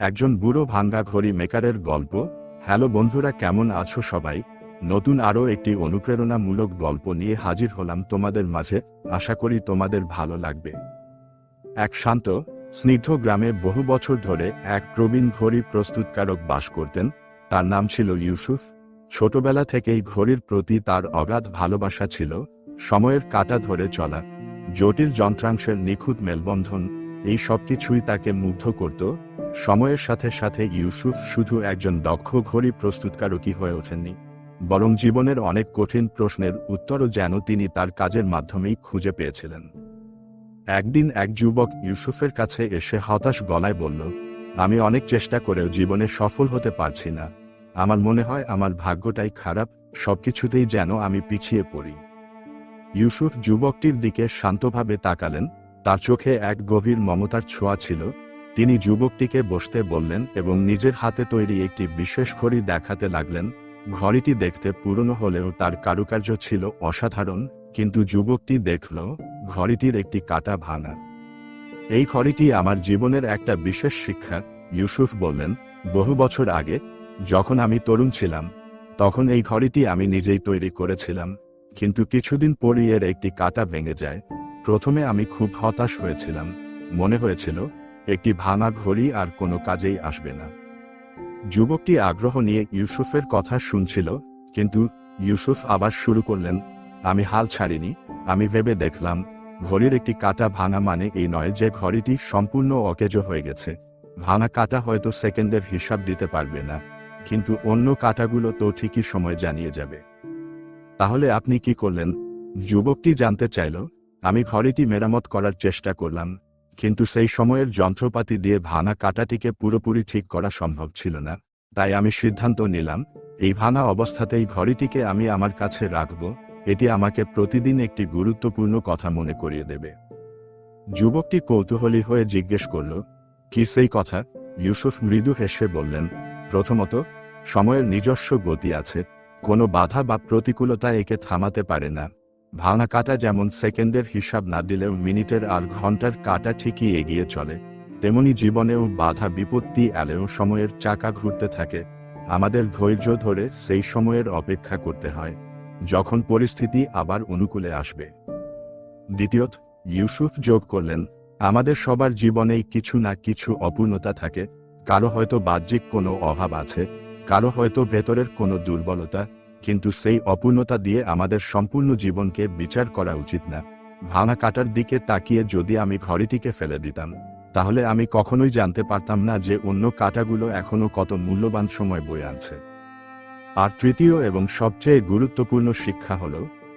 একজন বুড়ো ভাঙ্গা ঘড়ি মেকারের গল্প, হ্যালো বন্ধুরা কেমন আছো সবাই? নতুন আরও একটি অনুপ্রেরণামূলক গল্প নিয়ে হাজির হলাম তোমাদের মাঝে, আশা করি তোমাদের ভালো লাগবে। এক শান্ত, স্নিগ্ধ গ্রামে বহু বছর ধরে এক প্রবীণ ঘড়ি প্রস্তুতকারক বাস করতেন, তার নাম ছিল ইউসুফ। ছোটবেলা থেকেই ঘড়ির প্রতি তার অগাধ ভালোবাসা ছিল, সময়ের কাটা ধরে চলা, জটিল যন্ত্রাংশের নিখুঁত মেলবন্ধন, এই সব কিছুই তাকে মুগ্ধ করত সময়ের সাথে সাথে ইউসুফ শুধু একজন দক্ষ ঘড়ি প্রস্তুতকারকই হয়ে ওঠেননি, বরং জীবনের অনেক কঠিন প্রশ্নের উত্তরও যেন তিনি তার কাজের মাধ্যমেই খুঁজে পেয়েছিলেন। একদিন এক যুবক ইউসুফের কাছে এসে হতাশ গলায় বলল, আমি অনেক চেষ্টা করেও জীবনে সফল হতে পারছি না। আমার মনে হয় আমার ভাগ্যটাই খারাপ, সবকিছুতেই যেন আমি পিছিয়ে পড়ি। ইউসুফ যুবকটির দিকে শান্তভাবে তাকালেন, তার চোখে এক গভীর মমতার ছোঁয়া ছিল তিনি যুবকটিকে বসতে বললেন এবং নিজের হাতে তৈরি একটি বিশেষ ঘড়ি দেখাতে লাগলেন। ঘড়িটি দেখতে পুরনো হলেও তার কারুকার্য ছিল অসাধারণ, কিন্তু যুবকটি দেখল, ঘড়িটির একটি কাটা ভাঙা। এই ঘড়িটি আমার জীবনের একটা বিশেষ শিক্ষা, ইউসুফ বললেন। বহু বছর আগে, যখন আমি তরুণ ছিলাম, তখন এই ঘড়িটি আমি নিজেই তৈরি করেছিলাম, কিন্তু কিছুদিন পরই এর একটি কাটা ভেঙে যায়। প্রথমে আমি খুব হতাশ হয়েছিলাম। মনে হয়েছিল একটি ভাঙা ঘড়ি আর কোনো কাজেই আসবে না। যুবকটি আগ্রহ নিয়ে ইউসুফের কথা শুনছিল, কিন্তু ইউসুফ আবার শুরু করলেন, আমি হাল ছাড়িনি, আমি ভেবে দেখলাম, ঘড়ির একটি কাটা ভাঙা মানে এই নয় যে ঘড়িটি সম্পূর্ণ অকেজ হয়ে গেছে। ভাঙা কাটা হয়তো সেকেন্ডের হিসাব দিতে পারবে না, কিন্তু অন্য কাটাগুলো তো ঠিকই সময় জানিয়ে যাবে। তাহলে আপনি কি করলেন? যুবকটি জানতে চাইল, আমি ঘড়িটি মেরামত করার চেষ্টা করলাম কিন্তু সেই সময়ের যন্ত্রপাতি দিয়ে ভাঙা কাটাটিকে পুরোপুরি ঠিক করা সম্ভব ছিল না, তাই আমি সিদ্ধান্ত নিলাম, এই ভাঙা অবস্থাতেই ঘড়িটিকে আমি আমার কাছে রাখব, এটি আমাকে প্রতিদিন একটি গুরুত্বপূর্ণ কথা মনে করিয়ে দেবে। যুবকটি কৌতূহলী হয়ে জিজ্ঞেস করল, কি সেই কথা? ইউসুফ মৃদু হেসে বললেন, প্রথমত, সময়ের নিজস্ব গতি আছে, কোনো বাধা বা প্রতিকূলতা একে থামাতে পারে না ভাঙা কাটা যেমন সেকেন্ডের হিসাব না দিলেও মিনিটের আর ঘণ্টার কাটা ঠিকই এগিয়ে চলে, তেমনি জীবনেও বাধা বিপত্তি এলেও সময়ের চাকা ঘুরতে থাকে। আমাদের ধৈর্য ধরে সেই সময়ের অপেক্ষা করতে হয়, যখন পরিস্থিতি আবার অনুকূলে আসবে। দ্বিতীয়ত, ইউসুফ যোগ করলেন, আমাদের সবার জীবনেই কিছু না কিছু অপূর্ণতা থাকে, কারও হয়তো বাহ্যিক কোনো অভাব আছে, কারও হয়তো ভেতরের কোনো দুর্বলতা কিন্তু সেই অপূর্ণতা দিয়ে আমাদের সম্পূর্ণ জীবনকে বিচার করা উচিত না। ভাঙা কাটার দিকে তাকিয়ে যদি আমি ঘড়িটিকে ফেলে দিতাম, তাহলে আমি কখনোই জানতে পারতাম না যে অন্য কাটাগুলো এখনও কত মূল্যবান সময় বয়ে আনছে। আর তৃতীয় এবং সবচেয়ে গুরুত্বপূর্ণ শিক্ষা হল,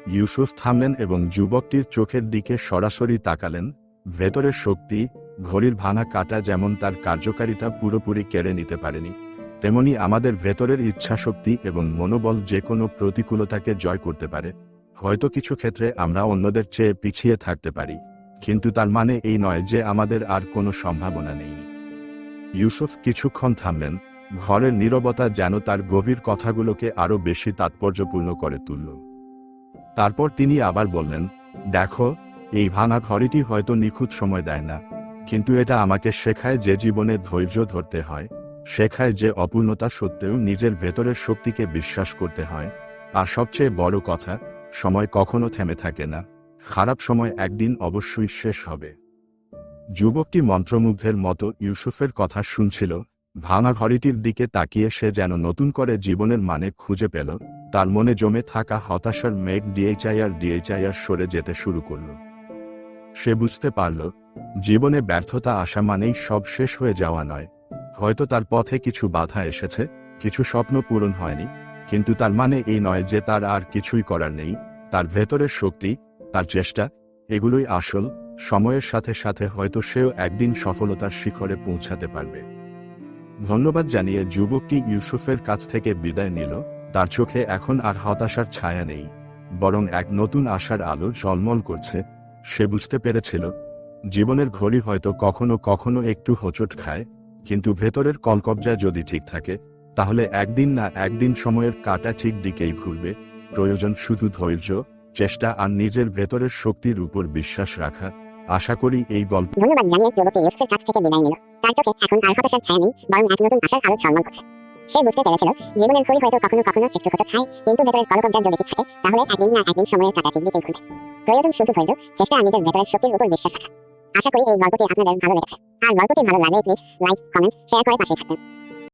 ইউসুফ থামলেন এবং যুবকটির চোখের দিকে সরাসরি তাকালেন, ভেতরের শক্তি, ঘড়ির ভাঙা কাটা যেমন তার কার্যকারিতা পুরোপুরি কেড়ে নিতে পারেনি তেমনি আমাদের ভেতরের ইচ্ছাশক্তি এবং মনোবল যে কোনো প্রতিকূলতাকে জয় করতে পারে। হয়তো কিছু ক্ষেত্রে আমরা অন্যদের চেয়ে পিছিয়ে থাকতে পারি। কিন্তু তার মানে এই নয় যে আমাদের আর কোনো সম্ভাবনা নেই। ইউসুফ কিছুক্ষণ থামলেন। ঘরের নীরবতা যেন তার গভীর কথাগুলোকে আরও বেশি তাৎপর্যপূর্ণ করে তুলল। তারপর তিনি আবার বললেন, দেখো, এই ভাঙা ঘড়িটি হয়তো নিখুঁত সময় দেয় না। কিন্তু এটা আমাকে শেখায় যে জীবনে ধৈর্য ধরতে হয়। শেখায় যে অপূর্ণতা সত্ত্বেও নিজের ভেতরের শক্তিকে বিশ্বাস করতে হয়। আর সবচেয়ে বড় কথা, সময় কখনো থেমে থাকে না। খারাপ সময় একদিন অবশ্যই শেষ হবে। যুবকটি মন্ত্রমুগ্ধের মতো ইউসুফের কথা শুনছিল। ভাঙা ঘড়িটির দিকে তাকিয়ে সে যেন নতুন করে জীবনের মানে খুঁজে পেল। তার মনে জমে থাকা হতাশার মেঘ ডিএইচআইআর ডিএইচআইআর সরে যেতে শুরু করল। সে বুঝতে পারল, জীবনে ব্যর্থতা আসা মানেই সব শেষ হয়ে যাওয়া নয়। হয়তো তার পথে কিছু বাধা এসেছে, কিছু স্বপ্ন পূরণ হয়নি, কিন্তু তার মানে এই নয় যে তার আর কিছুই করার নেই, তার ভেতরের শক্তি, তার চেষ্টা, এগুলোই আসল, সময়ের সাথে সাথে হয়তো সেও একদিন সফলতার শিখরে পৌঁছাতে পারবে। ধন্যবাদ জানিয়ে যুবকটি ইউসুফের কাছ থেকে বিদায় নিল, তার চোখে এখন আর হতাশার ছায়া নেই, বরং এক নতুন আশার আলো জলমল করছে, সে বুঝতে পেরেছিল, জীবনের ঘড়ি হয়তো কখনো কখনো একটু হোঁচট খায় কিন্তু ভেতরের কলকবজা যদি ঠিক থাকে, তাহলে একদিন না একদিন সময়ের কাটা ঠিক দিকেই ঘুরবে, প্রয়োজন শুধু ধৈর্য, চেষ্টা আর নিজের ভেতরের শক্তির উপর বিশ্বাস রাখা। আশা করি এই গল্প ধন্যবাদ জানিয়ে যুবতী ইউসুফের কাছ থেকে বিদায় নিল। তার চোখে এখন আর হতাশার ছায়া নেই, বরং এক নতুন আশার আলো ঝলমল করছে। সে বুঝতে পেরেছিল, জীবনের খড়ি হয়তো কখনো কখনো একটু হোঁচট খায়, কিন্তু ভেতরের কলকবজা যদি ঠিক থাকে, তাহলে একদিন না একদিন সময়ের কাটাচির দিকেই ঘুরবে। প্রয়োজন শুধু ধৈর্য, চেষ্টা আর নিজের ভেতরের শক্তির উপর বিশ্বাস রাখা। আশা করি এই গল্পটি আপনাদের ভালো লেগেছে। আর গল্পটি ভালো লাগলে প্লিজ লাইক কমেন্ট শেয়ার করে পাশে থাকবেন।